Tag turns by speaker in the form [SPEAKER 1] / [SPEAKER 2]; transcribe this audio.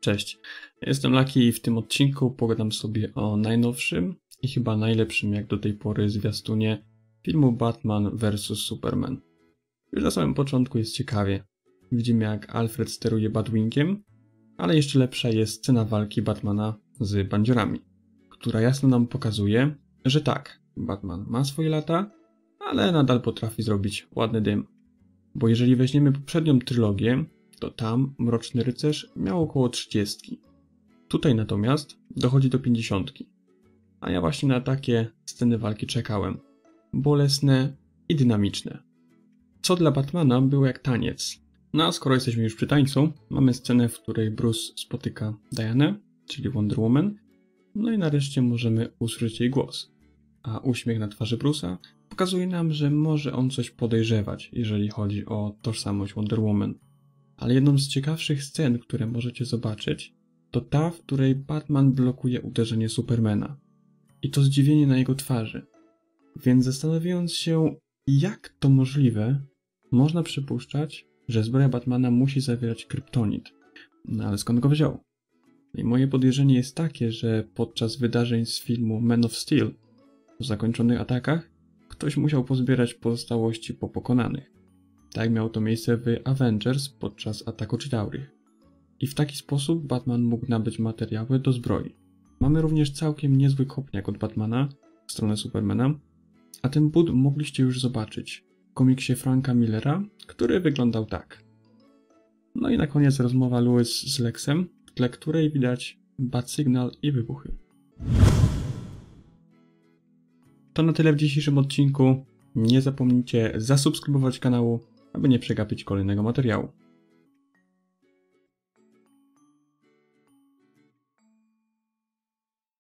[SPEAKER 1] Cześć, jestem Laki i w tym odcinku pogadam sobie o najnowszym i chyba najlepszym jak do tej pory zwiastunie filmu Batman vs Superman. Już na samym początku jest ciekawie. Widzimy jak Alfred steruje Batwingiem, ale jeszcze lepsza jest scena walki Batmana z bandziorami, która jasno nam pokazuje, że tak, Batman ma swoje lata, ale nadal potrafi zrobić ładny dym. Bo jeżeli weźmiemy poprzednią trylogię, to tam Mroczny Rycerz miał około 30. Tutaj natomiast dochodzi do 50. A ja właśnie na takie sceny walki czekałem. Bolesne i dynamiczne. Co dla Batmana było jak taniec. No a skoro jesteśmy już przy tańcu, mamy scenę, w której Bruce spotyka Dianę, czyli Wonder Woman, no i nareszcie możemy usłyszeć jej głos. A uśmiech na twarzy Bruce'a pokazuje nam, że może on coś podejrzewać, jeżeli chodzi o tożsamość Wonder Woman. Ale jedną z ciekawszych scen, które możecie zobaczyć, to ta, w której Batman blokuje uderzenie Supermana. I to zdziwienie na jego twarzy. Więc zastanawiając się, jak to możliwe, można przypuszczać, że zbroja Batmana musi zawierać kryptonit. No ale skąd go wziął? I moje podejrzenie jest takie, że podczas wydarzeń z filmu Man of Steel, po zakończonych atakach, ktoś musiał pozbierać pozostałości po pokonanych. Tak miało to miejsce w Avengers podczas ataku Chitauri. I w taki sposób Batman mógł nabyć materiały do zbroi. Mamy również całkiem niezły kopniak od Batmana w stronę Supermana, a ten but mogliście już zobaczyć w komiksie Franka Millera, który wyglądał tak. No i na koniec rozmowa Lewis z Lexem, w tle której widać bat sygnal i wybuchy. To na tyle w dzisiejszym odcinku. Nie zapomnijcie zasubskrybować kanału, aby nie przegapić kolejnego materiału.